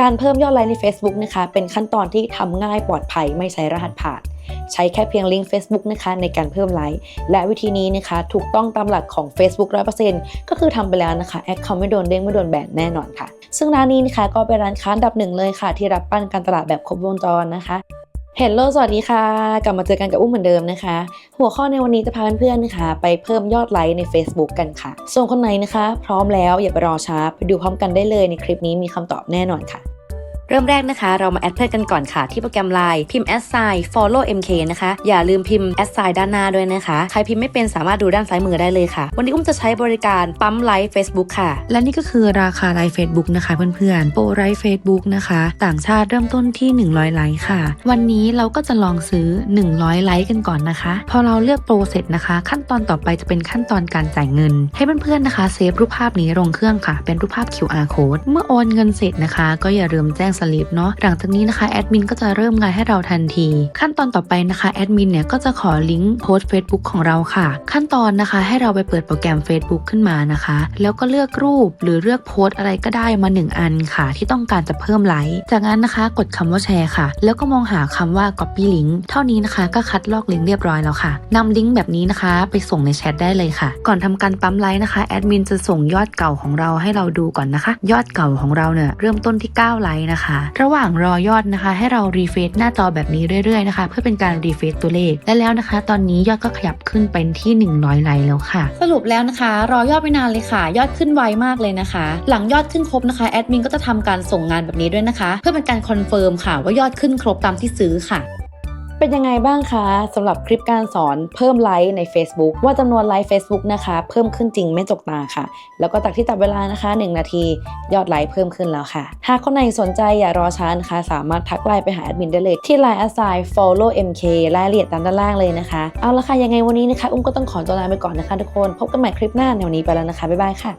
การเพิ่มยอดไลค์ใน Facebook นะคะ เป็นขั้นตอนที่ทำง่ายปลอดภัยไม่ใช้รหัสผ่าน ใช้แค่เพียงลิงก์ Facebook นะคะในการเพิ่มไลค์และวิธีนี้นะคะ ถูกต้องตามหลักของ Facebook 100%ก็คือทำไปแล้วนะคะแอคเคาท์ไม่โดนเด้งไม่โดนแบนแน่นอนค่ะ ซึ่งร้านนี้นะคะก็เป็นร้านค้าอันดับหนึ่งเลยค่ะ ที่รับปั้นการตลาดแบบครบวงจรนะคะ เฮลโลสวัสดีค่ะ กลับมาเจอกันกับอุ้มเหมือนเดิมนะคะ หัวข้อในวันนี้จะพาเพื่อนๆนะคะ ไปเพิ่มยอดไลค์ใน Facebook กันค่ะ ส่วนคนไหนนะคะ พร้อมแล้วอย่าไปรอช้า ไปดูพร้อมกันได้เลยในคลิปนี้มีคำตอบแน่นอนค่ะ เริ่มแรกนะคะ เรามาแอดเพื่อนกันก่อนค่ะ ที่โปรแกรม Line พิมพ์ @sign follow mk นะคะ อย่าลืมพิมพ์ @sign ด้านหน้าด้วยนะคะ ใครพิมพ์ไม่เป็นสามารถดูด้านซ้ายมือได้เลยค่ะ วันนี้อุ้มจะใช้บริการปั๊มไลฟ์ Facebook ค่ะ และนี่ก็คือราคาไลฟ์ Facebook นะคะเพื่อนๆโปรไลฟ์ Facebook นะคะ ต่างชาติเริ่มต้นที่ 100 ไลค์ค่ะ วันนี้เราก็จะลองซื้อ 100 ไลค์กันก่อนนะคะ พอเราเลือกโปรเสร็จนะคะ ขั้นตอนต่อไปจะเป็นขั้นตอนการจ่ายเงิน ให้เพื่อนๆนะคะเซฟรูปภาพนี้ลงเครื่องค่ะ เป็นรูปภาพ QR code เมื่อโอนเงินเสร็จนะคะ ก็อย่าลืมแจ้งสลิปเนาะหลังจากนี้นะคะแอดมินก็จะเริ่มงานให้เราทันที ขั้นตอนต่อไปนะคะแอดมินเนี่ยก็จะขอลิงก์โพสต์ Facebook ของเราค่ะ ขั้นตอนนะคะให้เราไปเปิดโปรแกรม Facebook ขึ้นมานะคะ แล้วก็เลือกรูปหรือเลือกโพสต์อะไรก็ได้มา 1 อันค่ะ ที่ต้องการจะเพิ่มไลค์จากนั้นนะคะ กดคำว่าแชร์ค่ะ แล้วก็มองหาคำว่า copy link เท่านี้นะคะก็คัดลอกลิงก์เรียบร้อยแล้วค่ะนำลิงก์แบบนี้นะคะ ไปส่งในแชทได้เลยค่ะ ก่อนทำการปั๊มไลค์นะคะแอดมินจะส่งยอดเก่าของเราให้เราดูก่อนนะคะ ยอดเก่าของเราเนี่ยเริ่มต้นที่ 9 ไลค์นะคะระหว่างรอยอดนะคะ ให้เรารีเฟซหน้าจอแบบนี้เรื่อยๆนะคะ เพื่อเป็นการรีเฟซตัวเลขและแล้วนะคะ ตอนนี้ยอดก็ขยับขึ้นเป็นที่ 100ไลค์แล้วค่ะ สรุปแล้วนะคะ รอยอดไม่นานเลยค่ะ ยอดขึ้นไวมากเลยนะคะ หลังยอดขึ้นครบนะคะแอดมินก็จะทำการส่งงานแบบนี้ด้วยนะคะ เพื่อเป็นการคอนเฟิร์มค่ะว่ายอดขึ้นครบตามที่ซื้อค่ะ เป็นยังไงบ้างคะสำหรับคลิปการสอนเพิ่มไลค์ใน Facebook ว่าจำนวนไลค์ Facebook นะคะ เพิ่มขึ้นจริงไม่จกตาค่ะ แล้วก็จากที่จับเวลานะคะ 1 นาที ยอดไลค์เพิ่มขึ้นแล้วค่ะ หากคนไหนสนใจอย่ารอช้านะคะ สามารถทักไลน์ไปหาแอดมินได้เลย ที่ Line assign follow mk รายละเอียดตามด้านล่างเลยนะคะ เอาละค่ะยังไงวันนี้นะคะ อุ้มก็ต้องขอตัวลาไปก่อนนะคะทุกคน พบกันใหม่คลิปหน้าในวันนี้ไปแล้วนะคะบ๊ายบายค่ะ